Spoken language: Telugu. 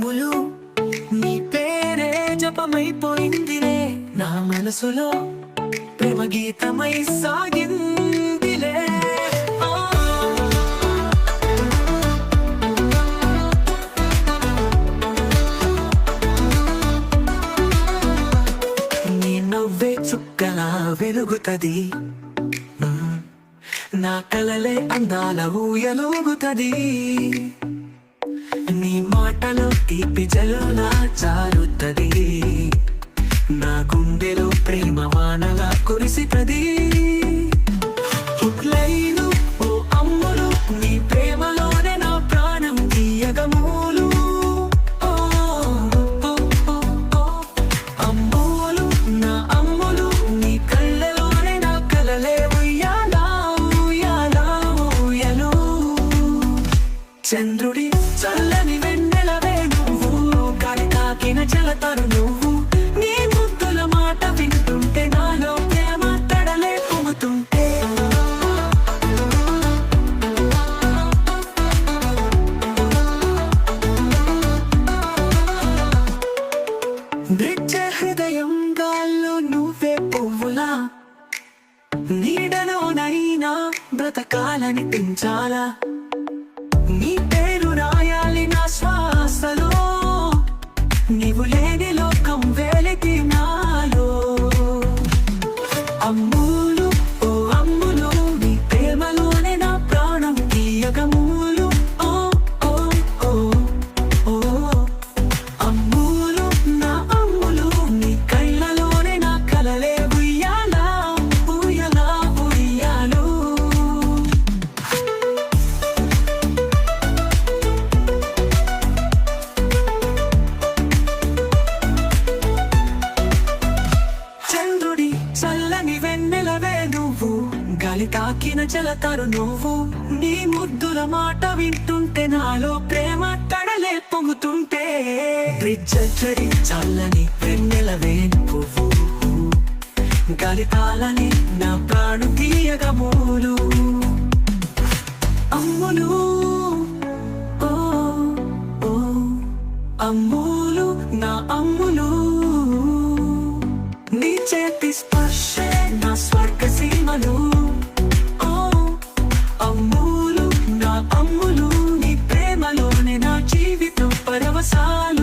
రంగులు. నీ పేరే జపమైపోయిందిలే. నా మనసులో ప్రేమ గీతమై సాగిందిలే. నీ నవ్వే చుక్కలా వెలుగుతుంది. నా కలలే అందాల ఊయలుగుతుంది. మాటలో తీపి జలులా చారుతది. నా గుండెలో ప్రేమ వానలా కురిసితది పుట్లైను ఓ అమ్ములు నీ ప్రేమలోనే నా ప్రాణం తీయగమూలు. ఓ, ఓ, అమ్మోలు నా అమ్ములు నీ కళ్ళలోనే నా కలలే ఉయ్యాలా ఉయ్యాలా ఊయలు చంద్రుడి చల్లని జలతరు నువ్వు. నీ ముద్దుల మాట వింటుంటే నాలో ప్రేమ తడలే పొంగుతుంటే నృత్య హృదయం గాల్లో నువ్వే పువ్వులా. నీడలోనైనా బ్రతకాలని పెంచాలా? నీవు లేని లోకం వెలిగినాలో నాలో గాలి తాకిన చలతారు నువ్వు. నీ ముద్దుల మాట వింటుంటే నాలో ప్రేమ తడలే పొంగుతుంటే. బ్రిడ్జరి చల్లని వెన్నెల వేణువు గాలి తాళని నా ప్రాణు తీయగ ఓ అమ్ములు అమ్ములు నా అమ్ములు. masana